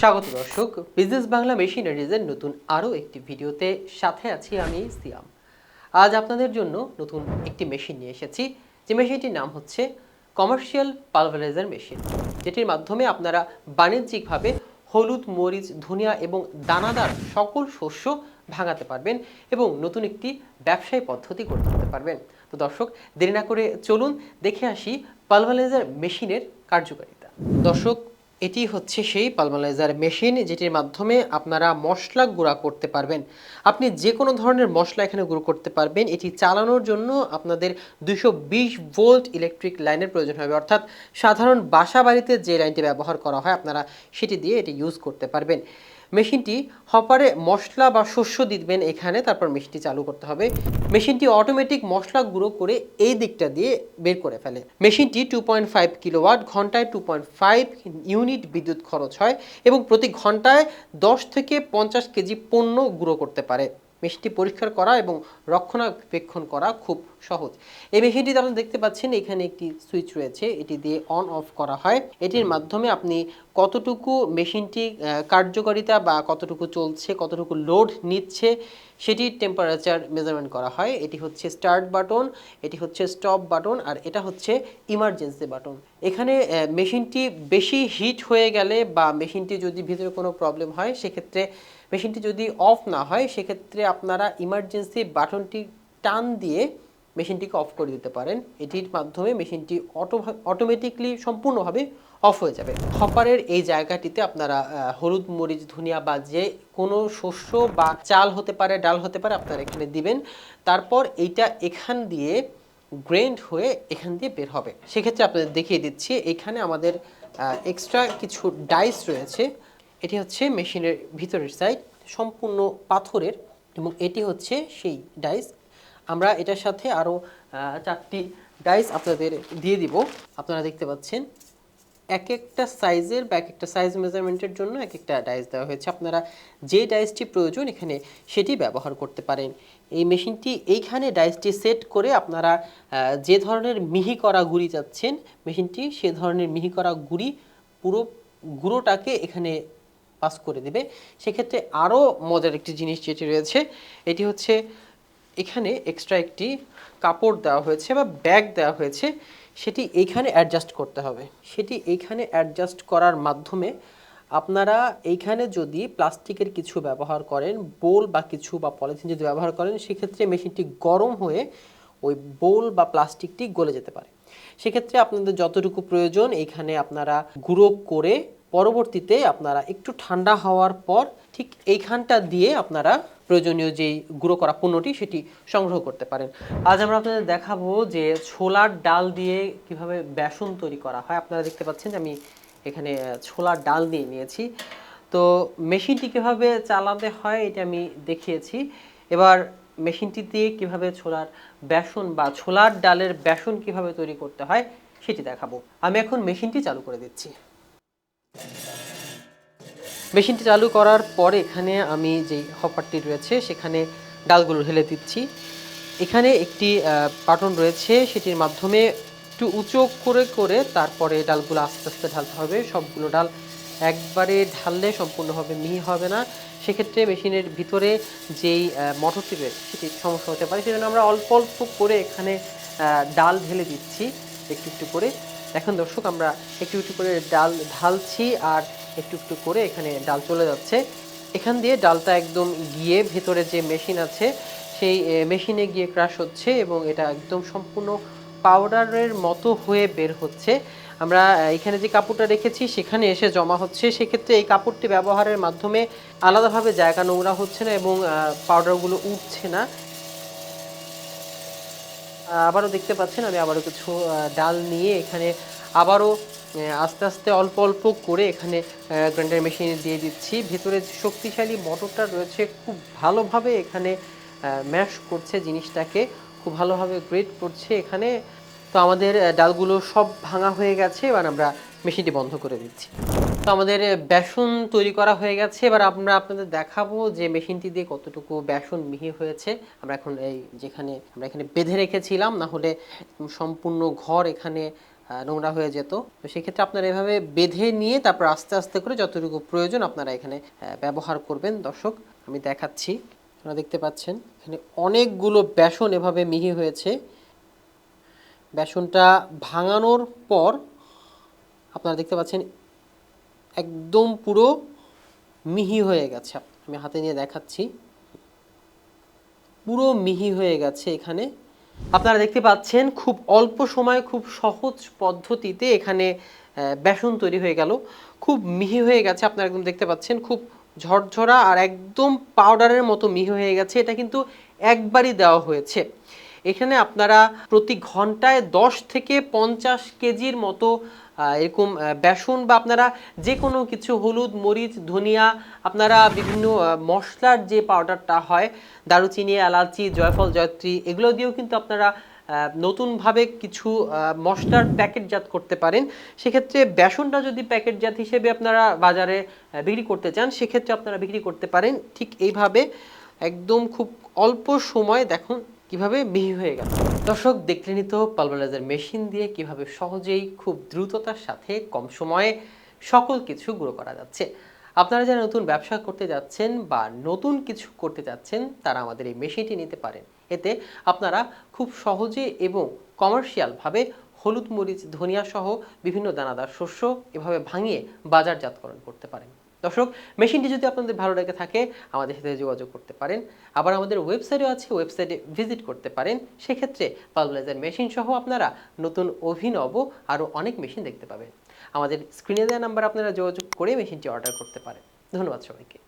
স্বাগত দর্শক বিজনেস বাংলা মেশিনারিজের নতুন আরও একটি ভিডিওতে সাথে আছি আমি সিয়াম। আজ আপনাদের জন্য নতুন একটি মেশিন নিয়ে এসেছি। যে মেশিনটির নাম হচ্ছে কমার্শিয়াল পালভারাইজার মেশিন যেটির মাধ্যমে আপনারা বাণিজ্যিকভাবে হলুদ, মরিচ, ধনিয়া এবং দানাদার সকল শস্য ভাঙাতে পারবেন এবং নতুন একটি ব্যবসায়ী পদ্ধতি করতে তুলতে পারবেন। তো দর্শক, দেরি না করে চলুন দেখে আসি পালভারাইজার মেশিনের কার্যকারিতা। দর্শক এটি হচ্ছে সেই পালমালাইজার মেশিন যেটির মাধ্যমে আপনারা মশলা গুঁড়া করতে পারবেন। আপনি যে কোনো ধরনের মশলা এখানে গুঁড়ো করতে পারবেন। এটি চালানোর জন্য আপনাদের দুশো বিশ ভোল্ট ইলেকট্রিক লাইনের প্রয়োজন হবে। অর্থাৎ সাধারণ বাসা বাড়িতে যে লাইনটি ব্যবহার করা হয়, আপনারা সেটি দিয়ে এটি ইউজ করতে পারবেন। মেশিনটি হপারে মশলা বা শস্য দিবেন এখানে, তারপর মেশিনটি চালু করতে হবে। মেশিনটি অটোমেটিক মশলা গুঁড়ো করে এই দিকটা দিয়ে বের করে ফেলে। মেশিনটি টু পয়েন্ট ফাইভ কিলোওয়াট ঘন্টায় টু পয়েন্ট ফাইভ ইউনিট বিদ্যুৎ খরচ হয় এবং প্রতি ঘন্টায় দশ থেকে পঞ্চাশ কেজি পণ্য গুঁড়ো করতে পারে। মেশিনটি পরিষ্কার করা এবং রক্ষণাবেক্ষণ করা খুব সহজ। এই মেশিনটিতে আপনি দেখতে পাচ্ছেন এখানে একটি সুইচ রয়েছে, এটি দিয়ে অন, অফ করা হয়। এটির মাধ্যমে আপনি কতটুকু মেশিনটি কার্যকারিতা বা কতটুকু চলছে, কতটুকু লোড নিচ্ছে সেটির টেম্পারেচার মেজারমেন্ট করা হয়। এটি হচ্ছে স্টার্ট বাটন এটি হচ্ছে স্টপ বাটন আর এটা হচ্ছে ইমার্জেন্সি বাটন এখানে মেশিনটি বেশি হিট হয়ে গেলে বা মেশিনটি যদি ভিতরে কোনো প্রবলেম হয়, সেক্ষেত্রে মেশিনটি যদি অফ না হয়, সেক্ষেত্রে আপনারা ইমার্জেন্সি বাটনটি টান দিয়ে মেশিনটিকে অফ করে দিতে পারেন। এটির মাধ্যমে মেশিনটি অটো অটোমেটিকলি সম্পূর্ণভাবে অফ হয়ে যাবে। হপারের এই জায়গাটিতে আপনারা হলুদ, মরিচ, ধনিয়া বা যে কোনো শস্য বা চাল হতে পারে, ডাল হতে পারে, আপনারা এখানে দিবেন। তারপর এইটা এখান দিয়ে গ্রেন্ড হয়ে এখান দিয়ে বের হবে। সেক্ষেত্রে আপনাদের দেখিয়ে দিচ্ছি, এখানে আমাদের এক্সট্রা কিছু ডাইস রয়েছে। এটি হচ্ছে মেশিনের ভিতরের সাইড সম্পূর্ণ পাথরের এবং এটি হচ্ছে সেই ডাইস আমরা এটার সাথে আরও চারটি ডাইস আপনাদের দিয়ে দিব। আপনারা দেখতে পাচ্ছেন এক একটা সাইজের বা এক একটা সাইজ মেজারমেন্টের জন্য এক একটা ডাইস দেওয়া হয়েছে। আপনারা যে ডাইসটি প্রয়োজন এখানে সেটি ব্যবহার করতে পারেন। এই মেশিনটি এইখানে ডাইসটি সেট করে আপনারা যে ধরনের মিহি করা গুড়ি চাচ্ছেন মেশিনটি সে ধরনের মিহি করা গুড়ি পুরো গুঁড়োটাকে এখানে পাস করে দেবে। সেক্ষেত্রে আরও মজার একটি জিনিস যেটি রয়েছে, এটি হচ্ছে এখানে এক্সট্রা একটি কাপড় দেওয়া হয়েছে বা ব্যাগ দেওয়া হয়েছে। সেটি এইখানে অ্যাডজাস্ট করতে হবে। সেটি এইখানে অ্যাডজাস্ট করার মাধ্যমে আপনারা এইখানে যদি প্লাস্টিকের কিছু ব্যবহার করেন, বোল বা কিছু বা পলিথিন যদি ব্যবহার করেন, সেক্ষেত্রে মেশিনটি গরম হয়ে ওই বোল বা প্লাস্টিকটি গলে যেতে পারে। সেক্ষেত্রে আপনাদের যতটুকু প্রয়োজন, এইখানে আপনারা গুঁড়ো করে পরবর্তীতে আপনারা একটু ঠান্ডা হওয়ার পর ঠিক এইখানটা দিয়ে আপনারা প্রয়োজনীয় যেই গুঁড়ো করা পণ্যটি সেটি সংগ্রহ করতে পারেন। আজ আমরা আপনাদের দেখাবো যে ছোলার ডাল দিয়ে কীভাবে বেসন তৈরি করা হয়। আপনারা দেখতে পাচ্ছেন যে আমি এখানে ছোলার ডাল দিয়ে নিয়েছি। তো মেশিনটি কীভাবে চালাতে হয় এটা আমি দেখিয়েছি। এবার মেশিনটি দিয়ে কীভাবে ছোলার বেসন বা ছোলার ডালের বেসন কীভাবে তৈরি করতে হয় সেটি দেখাবো। আমি এখন মেশিনটি চালু করে দিচ্ছি। মেশিনটি চালু করার পরে এখানে আমি যে হপারটি রয়েছে, সেখানে ডালগুলো ঢেলে দিচ্ছি। এখানে একটি বাটন রয়েছে, সেটির মাধ্যমে একটু উঁচু করে করে তারপরে ডালগুলো আস্তে আস্তে ঢালতে হবে। সবগুলো ডাল একবারে ঢাললে সম্পূর্ণভাবে মিহি হবে না। সেক্ষেত্রে মেশিনের ভিতরে যেই মোটরটি রয়েছে, সেটি সমস্যা হতে পারে। সেজন্য আমরা অল্প অল্প করে এখানে ডাল ঢেলে দিচ্ছি, একটু একটু করে। এখন দর্শক, আমরা একটু একটু করে ডাল ঢালছি আর একটু একটু করে এখানে ডাল চলে যাচ্ছে। এখান দিয়ে ডালটা একদম গিয়ে ভেতরে যে মেশিন আছে, সেই মেশিনে গিয়ে ক্রাশ হচ্ছে এবং এটা একদম সম্পূর্ণ পাউডারের মতো হয়ে বের হচ্ছে। আমরা এখানে যে কাপড়টা রেখেছি, সেখানে এসে জমা হচ্ছে। সেক্ষেত্রে এই কাপড়টি ব্যবহারের মাধ্যমে আলাদাভাবে জায়গা নোংরা হচ্ছে না এবং পাউডারগুলো উঠছে না। আবারও দেখতে পাচ্ছেন, আমি আবারও কিছু ডাল নিয়ে এখানে আবারও আস্তে আস্তে অল্প অল্প করে এখানে গ্রাইন্ডার মেশিনে দিয়ে দিচ্ছি। ভেতরে যে শক্তিশালী মোটরটা রয়েছে, খুব ভালোভাবে এখানে ম্যাশ করছে জিনিসটাকে, খুব ভালোভাবে গ্রেড করছে এখানে। তো আমাদের ডালগুলো সব ভাঙা হয়ে গেছে, এবার আমরা মেশিনটি বন্ধ করে দিচ্ছি। তো আমাদের বেসন তৈরি করা হয়ে গেছে, এবার আমরা আপনাদের দেখাবো যে মেশিনটি দিয়ে কতটুকু বেসন মিহি হয়েছে। আমরা এখন এই যেখানে, আমরা এখানে বেঁধে রেখেছিলাম, না হলে সম্পূর্ণ ঘর এখানে নোংরা হয়ে যেত। তো সেক্ষেত্রে আপনারা এভাবে বেঁধে নিয়ে তারপর আস্তে আস্তে করে যতটুকু প্রয়োজন আপনারা এখানে ব্যবহার করবেন। দর্শক, আমি দেখাচ্ছি। আপনারা দেখতে পাচ্ছেন, এখানে অনেকগুলো বেসন এভাবে মিহি হয়েছে। বেসনটা ভাঙানোর পর আপনারা দেখতে পাচ্ছেন, একদম পুরো মিহি হয়ে গেছে। আমি হাতে নিয়ে দেখাচ্ছি। পুরো মিহি হয়ে গেছে এখানে। আপনারা দেখতে পাচ্ছেন খুব অল্প সময়, খুব সহজ পদ্ধতিতে এখানে বেসন তৈরি হয়ে গেল। খুব মিহি হয়ে গেছে, আপনারা একদম দেখতে পাচ্ছেন। খুব ঝরঝরা আর একদম পাউডারের মতো মিহি হয়ে গেছে। এটা কিন্তু একবারই দেওয়া হয়েছে। এখানে আপনারা প্রতি ঘন্টায় দশ থেকে পঞ্চাশ কেজির মতো এরকম বেসন বা আপনারা যে কোনো কিছু, হলুদ, মরিচ, ধনিয়া, আপনারা বিভিন্ন মশলার যে পাউডারটা হয়, দারুচিনি, এলাচি, জয়ফল, জয়ত্রী, এগুলো দিয়েও কিন্তু আপনারা নতুনভাবে কিছু মশলার প্যাকেটজাত করতে পারেন। সেক্ষেত্রে বেসনটা যদি প্যাকেটজাত হিসেবে আপনারা বাজারে বিক্রি করতে চান, সেক্ষেত্রে আপনারা বিক্রি করতে পারেন। ঠিক এইভাবে, একদম খুব অল্প সময়, দেখুন কীভাবে মিহি হয়ে গেল? দর্শক দেখলেনই তো পালভারাইজার মেশিন দিয়ে কীভাবে সহজেই খুব দ্রুততার সাথে কম সময়ে সকল কিছু গুঁড়ো করা যাচ্ছে। আপনারা যারা নতুন ব্যবসা করতে যাচ্ছেন বা নতুন কিছু করতে যাচ্ছেন, তারা আমাদের এই মেশিনটি নিতে পারেন। এতে আপনারা খুব সহজে এবং কমার্শিয়ালভাবে হলুদ, মরিচ, ধনিয়া সহ বিভিন্ন দানাদার শস্য এভাবে ভাঙিয়ে বাজারজাতকরণ করতে পারেন। দর্শক, মেশিনটি যদি আপনাদের ভালো লেগে থাকে, আমাদের সাথে যোগাযোগ করতে পারেন। আবার আমাদের ওয়েবসাইটও আছে, ওয়েবসাইটে ভিজিট করতে পারেন। সেক্ষেত্রে পালবলাইজার মেশিন সহ আপনারা নতুন, অভিনব আরও অনেক মেশিন দেখতে পাবেন। আমাদের স্ক্রিনে দেওয়া নাম্বার আপনারা যোগাযোগ করে মেশিনটি অর্ডার করতে পারেন। ধন্যবাদ সবাইকে।